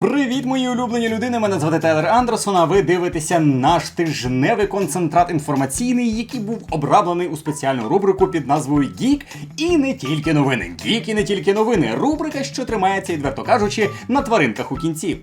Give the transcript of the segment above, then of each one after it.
Привіт, мої улюблені людини! Мене звати Тайлер Андерсон. А ви дивитеся наш тижневий концентрат інформаційний, який був обраблений у спеціальну рубрику під назвою Гік і не тільки новини. Гік і не тільки новини. Рубрика, що тримається, відверто кажучи, на тваринках у кінці.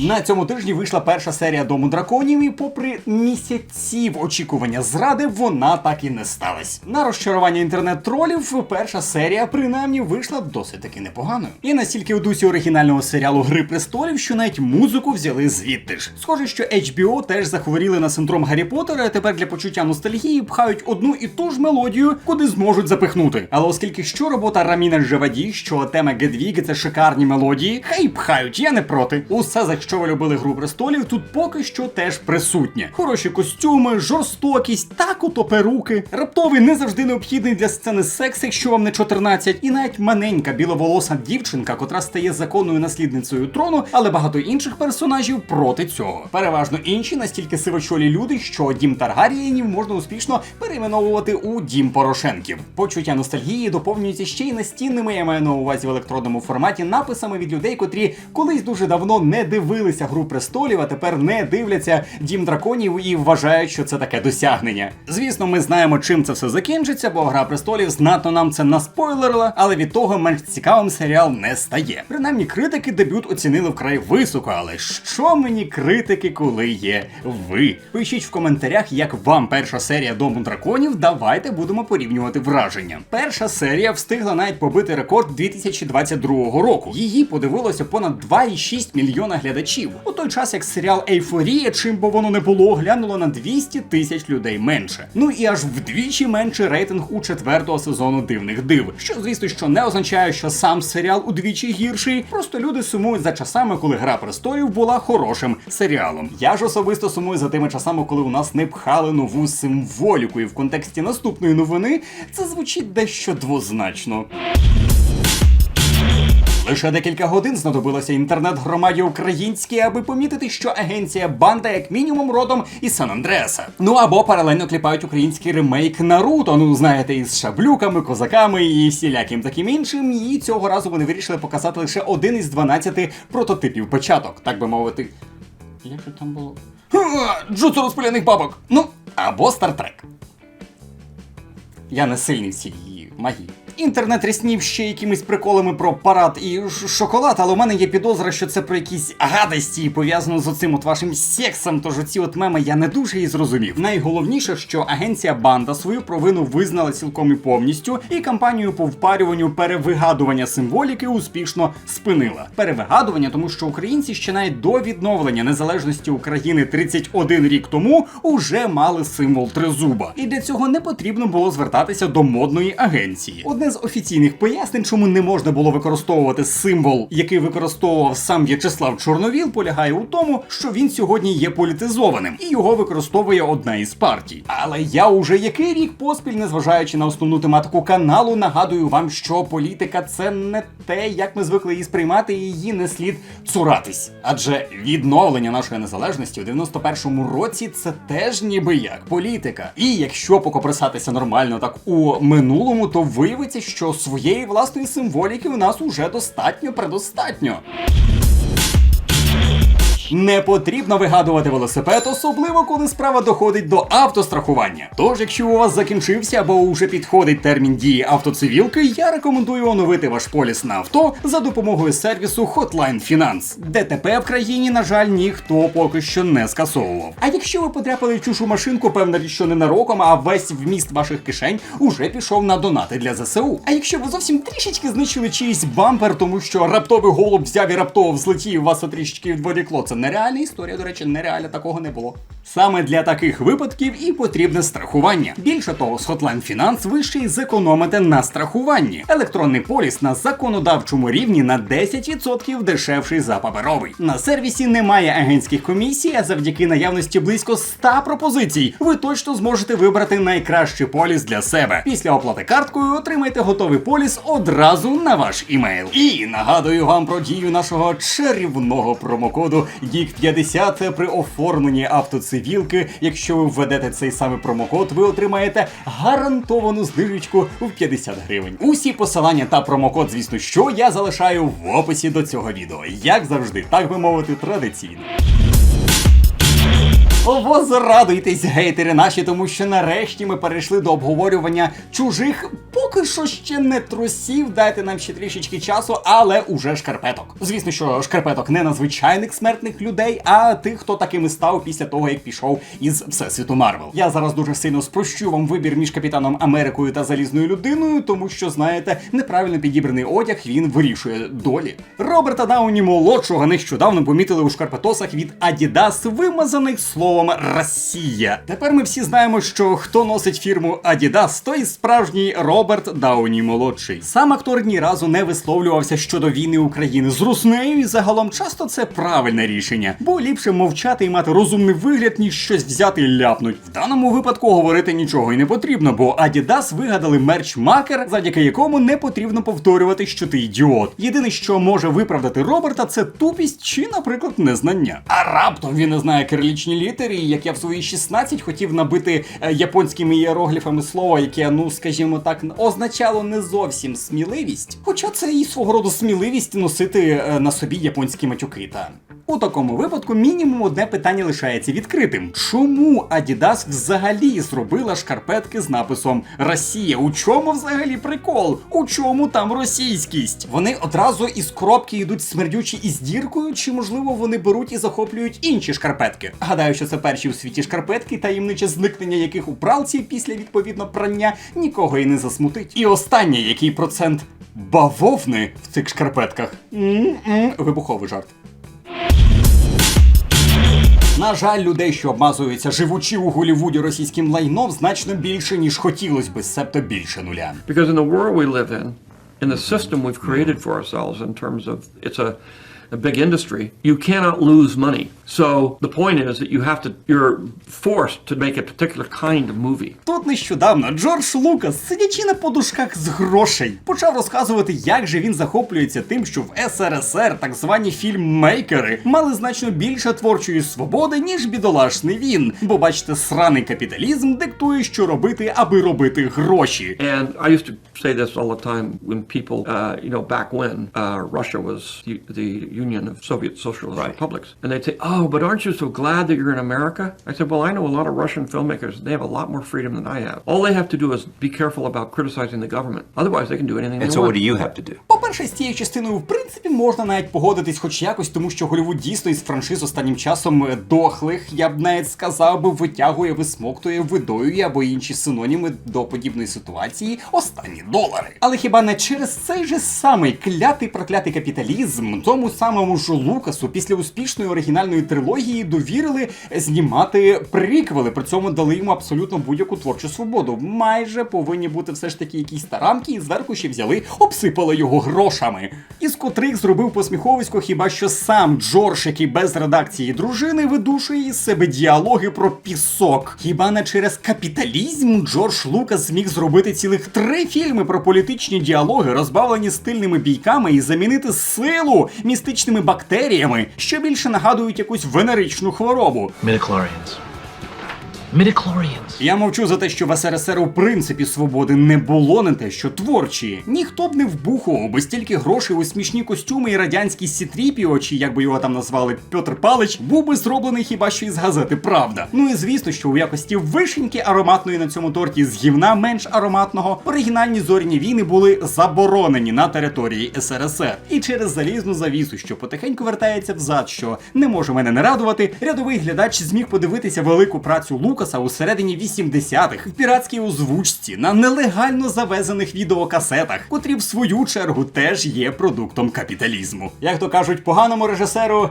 На цьому тижні вийшла перша серія Дому драконів, і попри місяців очікування зради, вона так і не сталась. На розчарування інтернет-тролів, перша серія принаймні вийшла досить таки непоганою. І настільки у дусі оригінального серіалу Гри престолів, що навіть музику взяли звідти ж. Схоже, що HBO теж захворіли на синдром Гаррі Поттера, а тепер для почуття ностальгії пхають одну і ту ж мелодію, куди зможуть запихнути. Але оскільки що робота Раміна Живаді, що тема Гедвіги це шикарні мелодії, хай пхають, я не проти. Усе за що ви любили гру престолів, тут поки що теж присутнє. Хороші костюми, жорстокість, так ото перуки. Раптовий не завжди необхідний для сцени секс, якщо вам не 14, і навіть маленька біловолоса дівчинка, котра стає законною наслідницею трону, але багато інших персонажів проти цього. Переважно інші настільки сивочолі люди, що дім Таргарієнів можна успішно перейменовувати у дім Порошенків. Почуття ностальгії доповнюється ще й настінними, я маю на увазі в електронному форматі, написами від людей, котрі колись дуже давно не дивилися гру престолів, а тепер не дивляться дім драконів і вважають, що це таке досягнення. Звісно, ми знаємо, чим це все закінчиться, бо гра престолів знатно нам це наспойлерила, але від того менш цікавим серіал не стає. Принаймні, критики дебют оцінили вкрай високо, але що мені критики, коли є ви? Пишіть в коментарях, як вам перша серія Дому драконів. Давайте будемо порівнювати враження. Перша серія встигла навіть побити рекорд 2022 року. Її подивилося понад 2,6 мільйона глядачів. У той час як серіал Ейфорія, чим би воно не було, глянуло на 200 тисяч людей менше. Ну і аж вдвічі менше рейтинг у четвертого сезону дивних див. Що звісно, що не означає, що сам серіал удвічі гірший. Просто люди сумують за часами, коли гра престолів була хорошим серіалом. Я ж особисто сумую за тими часами, коли у нас не пхали нову символіку, і в контексті наступної новини це звучить дещо двозначно. Лише декілька годин знадобилося інтернет-громаді українській, аби помітити, що агенція банда як мінімум родом із Сан Андреаса. Ну або паралельно кліпають український ремейк Наруто. Ну знаєте, із шаблюками, козаками і всіляким таким іншим. І цього разу вони вирішили показати лише один із 12 прототипів початок, так би мовити. Як же там було? Джуцу розпиляних бабок! Ну, або Стартрек. Я не сильний в цій магії. Інтернет ріснів ще якимись приколами про парад і шоколад, але у мене є підозра, що це про якісь гадості пов'язано з оцим от вашим сексом. Тож оці от меми я не дуже і зрозумів. Найголовніше, що агенція Банда свою провину визнала цілком і повністю, і кампанію по впарюванню перевигадування символіки успішно спинила. Перевигадування, тому що українці ще навіть до відновлення незалежності України 31 рік тому уже мали символ тризуба. І для цього не потрібно було звертатися до модної агенції. Одне з офіційних пояснень, чому не можна було використовувати символ, який використовував сам В'ячеслав Чорновіл, полягає у тому, що він сьогодні є політизованим і його використовує одна із партій. Але я уже який рік поспіль, незважаючи на основну тематику каналу, нагадую вам, що політика це не те, як ми звикли її сприймати, і її не слід цуратись. Адже відновлення нашої незалежності у 91-му році це теж ніби як політика. І якщо покопресатися нормально так у минулому, то виявиться, що своєї власної символіки у нас уже достатньо предостатньо. Не потрібно вигадувати велосипед, особливо коли справа доходить до автострахування. Тож, якщо у вас закінчився або уже підходить термін дії автоцивілки, я рекомендую оновити ваш поліс на авто за допомогою сервісу Hotline Finance. ДТП в країні, на жаль, ніхто поки що не скасовував. А якщо ви потрапили в чужу машинку, певна річ, що не нароком, а весь вміст ваших кишень уже пішов на донати для ЗСУ. А якщо ви зовсім трішечки знищили чийсь бампер, тому що раптовий голуб взяв і раптово взлетів, вас трішечки відволікло, це нереальна історія, до речі, нереально такого не було. Саме для таких випадків і потрібне страхування. Більше того, з Hotline Finance ви ще й зекономите на страхуванні. Електронний поліс на законодавчому рівні на 10% дешевший за паперовий. На сервісі немає агентських комісій, а завдяки наявності близько 100 пропозицій, ви точно зможете вибрати найкращий поліс для себе. Після оплати карткою отримайте готовий поліс одразу на ваш імейл. І нагадую вам про дію нашого чарівного промокоду GEEK50 при оформленні автоцивілки. Якщо ви введете цей самий промокод, ви отримаєте гарантовану знижечку в 50 гривень. Усі посилання та промокод, звісно, що я залишаю в описі до цього відео. Як завжди, так би мовити, традиційно. Возрадуйтесь, гейтери наші, тому що нарешті ми перейшли до обговорювання чужих, поки що ще не трусів. Дайте нам ще трішечки часу, але уже шкарпеток. Звісно, що шкарпеток не надзвичайних смертних людей, а тих, хто такими став після того, як пішов із всесвіту Марвел. Я зараз дуже сильно спрощу вам вибір між капітаном Америкою та залізною людиною, тому що знаєте, неправильно підібраний одяг він вирішує долі. Роберта Дауні молодшого нещодавно помітили у шкарпетосах від Adidas, вимазаних словом Росія. Тепер ми всі знаємо, що хто носить фірму Adidas, той справжній Роберт Дауні молодший. Сам актор ні разу не висловлювався щодо війни України з Руснею, і загалом часто це правильне рішення, бо ліпше мовчати і мати розумний вигляд, ніж щось взяти і ляпнуть. В даному випадку говорити нічого й не потрібно, бо Adidas вигадали мерч-макер, завдяки якому не потрібно повторювати, що ти ідіот. Єдине, що може виправдати Роберта, це тупість чи, наприклад, незнання. А раптом він не знає кирилічні літери, як я в свої 16 хотів набити е, японськими іерогліфами слово, яке, ну скажімо так, означало не зовсім сміливість. Хоча це і свого роду сміливість носити е, на собі японські матюки. Та у такому випадку мінімум одне питання лишається відкритим: чому Adidas взагалі зробила шкарпетки з написом Росія? У чому взагалі прикол? У чому там російськість? Вони одразу із коробки йдуть смердючі із діркою, чи можливо вони беруть і захоплюють інші шкарпетки? Гадаю, що це перші у світі шкарпетки, таємниче зникнення яких у пралці після відповідно прання нікого і не засмутить. І останнє, який процент бавовни в цих шкарпетках? М-м, Вибуховий жарт. На жаль, людей, що обмазуються живучи у Голівуді російським лайном, значно більше, ніж хотілось би, себто більше нуля. Because in the world we live in, in the system we've created for ourselves in terms of it's a, a big industry, you cannot lose money. So the point is that you have to, you're forced to make a particular kind of movie. Тут нещодавно Джордж Лукас, сидячи на подушках з грошей, почав розказувати, як же він захоплюється тим, що в СРСР так звані фільммейкери мали значно більше творчої свободи, ніж бідолашний він. Бо бачите, сраний капіталізм диктує, що робити, аби робити гроші. And I used to say this all the time when people, uh, you know, back when uh, Russia was the, the Union of Soviet Socialist Republics, and they'd say, "Oh, but aren't you so glad that you're in America?" I said, "Well, I know a lot of Russian filmmakers. They have a lot more freedom than I have. All they have to do is be careful about criticizing the government. Otherwise, they can do anything And they so want." what do you have to do? По-перше, з цією частиною, в принципі, можна навіть погодитись хоч якось, тому що Голівуд дійсно із франшиз останнім часом е, дохлих, я б навіть сказав би, витягує, висмоктує, видоює або інші синоніми до подібної ситуації останні долари. Але хіба не через цей же самий клятий проклятий капіталізм тому самому ж Лукасу після успішної оригінальної трилогії довірили знімати приквели, при цьому дали йому абсолютно будь-яку творчу свободу. Майже повинні бути все ж таки якісь таранки, і зверху ще взяли, обсипали його грошами. Із котрих зробив посміховисько хіба що сам Джордж, який без редакції дружини видушує із себе діалоги про пісок. Хіба не через капіталізм Джордж Лукас зміг зробити цілих три фільми про політичні діалоги, розбавлені стильними бійками, і замінити силу містичними бактеріями, що більше нагадують якусь венеричну хворобу. Midichlorians. Я мовчу за те, що в СРСР у принципі свободи не було не те, що творчі. Ніхто б не вбухував би стільки грошей у смішні костюми і радянські сітріпіо, чи як би його там назвали Петр Палич, був би зроблений хіба що із газети Правда. Ну і звісно, що у якості вишеньки ароматної на цьому торті з гівна менш ароматного, оригінальні зоряні війни були заборонені на території СРСР. І через залізну завісу, що потихеньку вертається взад, що не може мене не радувати, рядовий глядач зміг подивитися велику працю Лукаса у середині 80-х в піратській озвучці на нелегально завезених відеокасетах, котрі в свою чергу теж є продуктом капіталізму. Як то кажуть, поганому режисеру.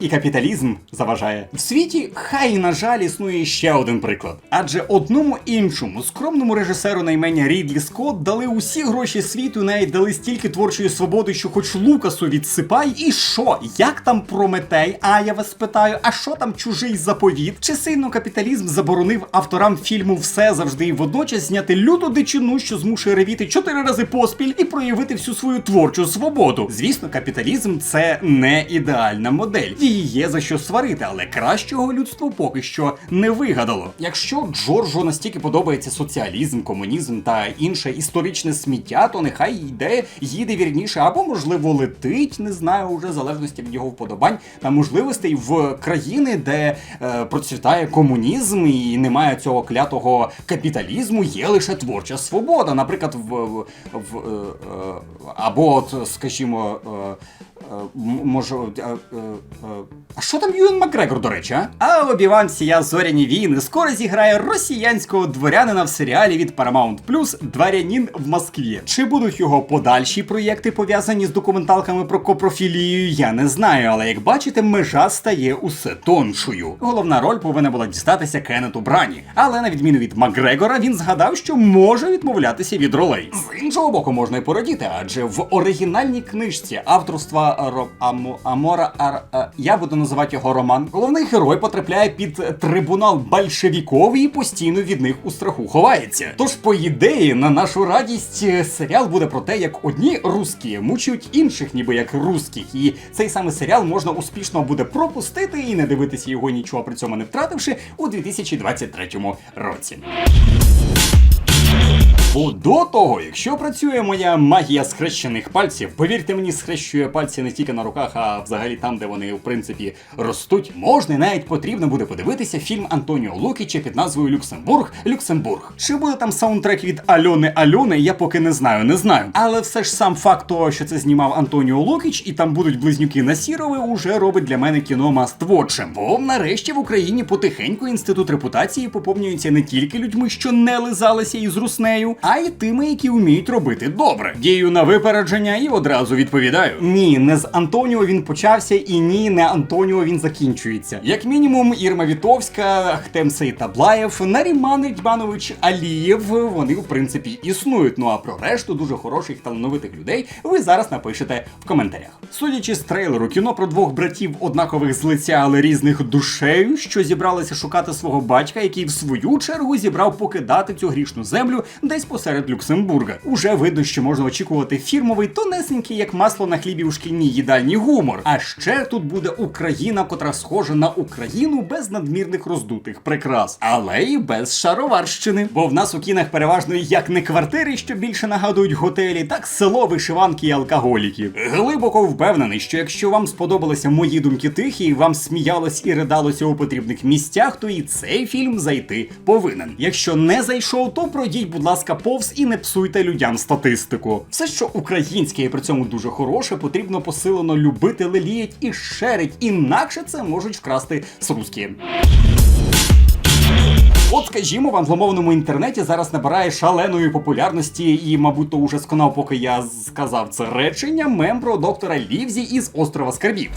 І капіталізм заважає в світі. Хай на жаль існує ще один приклад. Адже одному іншому скромному режисеру на ім'я Рідлі Скотт дали усі гроші світу, навіть дали стільки творчої свободи, що хоч Лукасу відсипай. І що? Як там Прометей? А я вас питаю, а що там чужий заповіт? Чи сильно капіталізм заборонив авторам фільму все завжди і водночас зняти люту дичину, що змушує ревіти чотири рази поспіль і проявити всю свою творчу свободу? Звісно, капіталізм це не ідеальна модель. В є за що сварити, але кращого людство поки що не вигадало. Якщо Джорджу настільки подобається соціалізм, комунізм та інше історичне сміття, то нехай йде, їде вірніше, або можливо летить, не знаю, уже в залежності від його вподобань та можливостей в країни, де е, процвітає комунізм і немає цього клятого капіталізму, є лише творча свобода. Наприклад, в, в, в е, е, або от, скажімо. Е, Може, е, е, е, а що там Юен Макгрегор, до речі, а? А обіван сія зоряні війни скоро зіграє росіянського дворянина в серіалі від Paramount Plus Дворянин в Москві. Чи будуть його подальші проєкти пов'язані з документалками про копрофілію, я не знаю, але як бачите, межа стає усе тоншою. Головна роль повинна була дістатися Кеннету Брані. Але на відміну від Макгрегора, він згадав, що може відмовлятися від ролей. З іншого боку, можна й порадіти, адже в оригінальній книжці авторства Ро... Амо... Амора Ар... е, я буду називати його Роман. Головний герой потрапляє під трибунал большевіков і постійно від них у страху ховається. Тож, по ідеї, на нашу радість, е, серіал буде про те, як одні русські мучують інших, ніби як русських. І цей самий серіал можна успішно буде пропустити і не дивитися його нічого при цьому не втративши у 2023 році. Бо до того, якщо працює моя магія схрещених пальців, повірте мені, схрещує пальці не тільки на руках, а взагалі там, де вони в принципі ростуть, можна і навіть потрібно буде подивитися фільм Антоніо Лукіча під назвою Люксембург. Люксембург. Чи буде там саундтрек від Альони Альони, я поки не знаю, не знаю. Але все ж сам факт того, що це знімав Антоніо Лукіч, і там будуть близнюки Насірови, уже робить для мене кіно маствотчем. Бо нарешті в Україні потихеньку інститут репутації поповнюється не тільки людьми, що не лизалися із руснею, а й тими, які вміють робити добре. Дію на випередження і одразу відповідаю: ні, не з Антоніо він почався, і ні, не Антоніо він закінчується. Як мінімум, Ірма Вітовська, Ахтем Сейтаблаєв, Наріман Ільбанович Алієв. Вони в принципі існують. Ну а про решту дуже хороших талановитих людей ви зараз напишете в коментарях. Судячи з трейлеру, кіно про двох братів однакових з лиця, але різних душею, що зібралися шукати свого батька, який в свою чергу зібрав покидати цю грішну землю десь посеред Люксембурга. Уже видно, що можна очікувати фірмовий тонесенький, як масло на хлібі у шкільній їдальні гумор. А ще тут буде Україна, котра схожа на Україну без надмірних роздутих прикрас, але і без шароварщини. Бо в нас у кінах переважно як не квартири, що більше нагадують готелі, так село, вишиванки і алкоголіки. Глибоко впевнений, що якщо вам сподобалися мої думки тихі, вам сміялось і ридалося у потрібних місцях, то і цей фільм зайти повинен. Якщо не зайшов, то пройдіть, будь ласка, повз і не псуйте людям статистику. Все, що українське і при цьому дуже хороше, потрібно посилено любити, леліять і шерить, інакше це можуть вкрасти з русські. От, скажімо, в англомовному інтернеті зараз набирає шаленої популярності, і, мабуть, то уже сконав, поки я сказав це речення, мем про доктора Лівзі із острова Скарбів.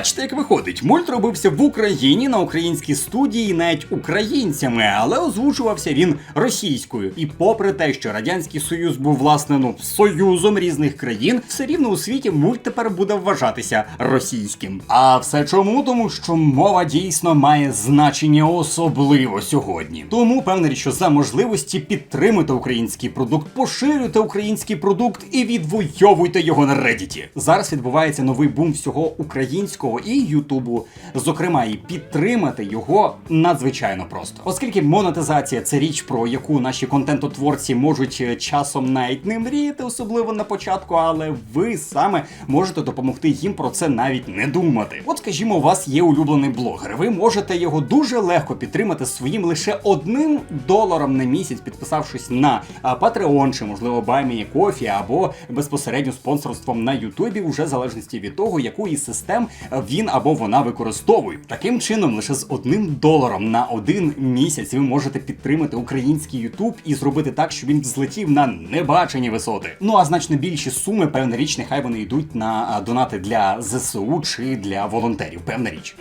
Бачите, як виходить, мульт робився в Україні на українській студії, навіть українцями, але озвучувався він російською. І попри те, що радянський союз був власне ну союзом різних країн, все рівно у світі мульт тепер буде вважатися російським. А все чому? Тому що мова дійсно має значення особливо сьогодні. Тому певне, що за можливості підтримуйте український продукт, поширюйте український продукт і відвоюйте його на Reddit. Зараз відбувається новий бум всього українського і Ютубу. Зокрема, і підтримати його надзвичайно просто, оскільки монетизація це річ, про яку наші контентотворці можуть е, часом навіть не мріяти, особливо на початку, але ви саме можете допомогти їм про це навіть не думати. От, скажімо, у вас є улюблений блогер. Ви можете його дуже легко підтримати своїм лише одним доларом на місяць, підписавшись на Patreon чи можливо Баймі Кофі або безпосередньо спонсорством на Ютубі, уже в залежності від того, яку із систем він або вона використовує. Таким чином, лише з одним доларом на один місяць ви можете підтримати український Ютуб і зробити так, щоб він злетів на небачені висоти. Ну а значно більші суми, певна річ, нехай вони йдуть на донати для ЗСУ чи для волонтерів. Певна річ.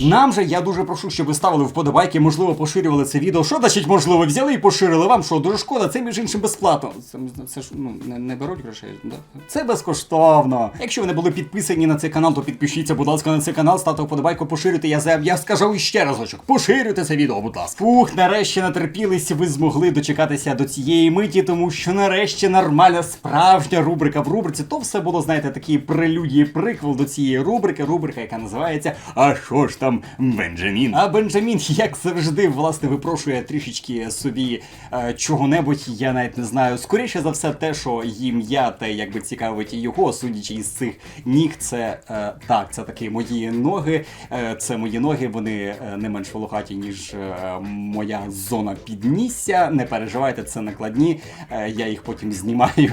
Нам же я дуже прошу, щоб ви ставили вподобайки, можливо, поширювали це відео. Що значить, можливо, взяли і поширили? Вам що, дуже шкода, це між іншим безплатно. Це, це ж ну не, не беруть грошей. Да? Це безкоштовно. Якщо ви не були підписані на цей канал, то підпишіться, будь ласка, на цей канал, ставте вподобайку, поширюйте. Я за я скажу ще разочок. Поширюйте це відео, будь ласка. Фух, нарешті натерпілись, ви змогли дочекатися до цієї миті, тому що нарешті нормальна справжня рубрика в рубриці. То все було, знаєте, такі прелюдії, приквел до цієї рубрики. Рубрика, яка називається А що ж там Бенджамін? А Бенджамін, як завжди, власне, випрошує трішечки собі е, чого-небудь, я навіть не знаю. Скоріше за все, те, що їм я, те, якби цікавить його, судячи із цих ніг, це е, так, це такі мої ноги. Е, це мої ноги, вони е, не менш волохаті, ніж е, моя зона піднісся. Не переживайте, це накладні. Е, я їх потім знімаю.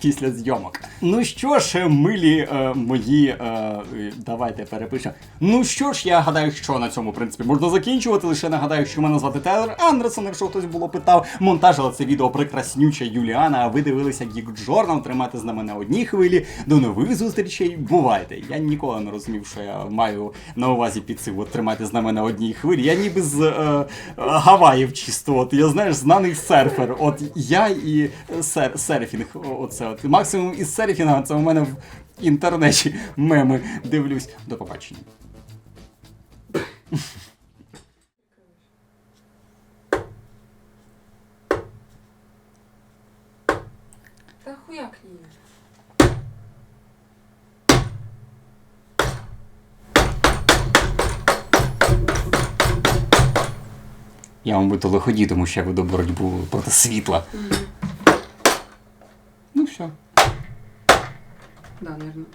Після зйомок. Ну що ж, милі е, мої, е, е, давайте перепишемо. Ну що ж, я гадаю, що на цьому принципі можна закінчувати. Лише нагадаю, що мене звати Тейлор Андерсон, якщо хтось було питав. Монтажила це відео прекраснюча Юліана. А ви дивилися Geek Journal. Тримайте з нами на одній хвилі. До нових зустрічей. Бувайте. Я ніколи не розумів, що я маю на увазі під цим от тримати з нами на одній хвилі. Я ніби з е, е, Гаваїв чисто. От я знаєш, знаний серфер. От я і сер, серфінг. о- От максимум із серфінга це у мене в інтернеті меми дивлюсь. До побачення. Та хуяк її. Я вам буду лиході, тому що я веду боротьбу проти світла. Все. Да, наверное.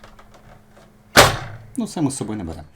Ну ми з собою не беремо.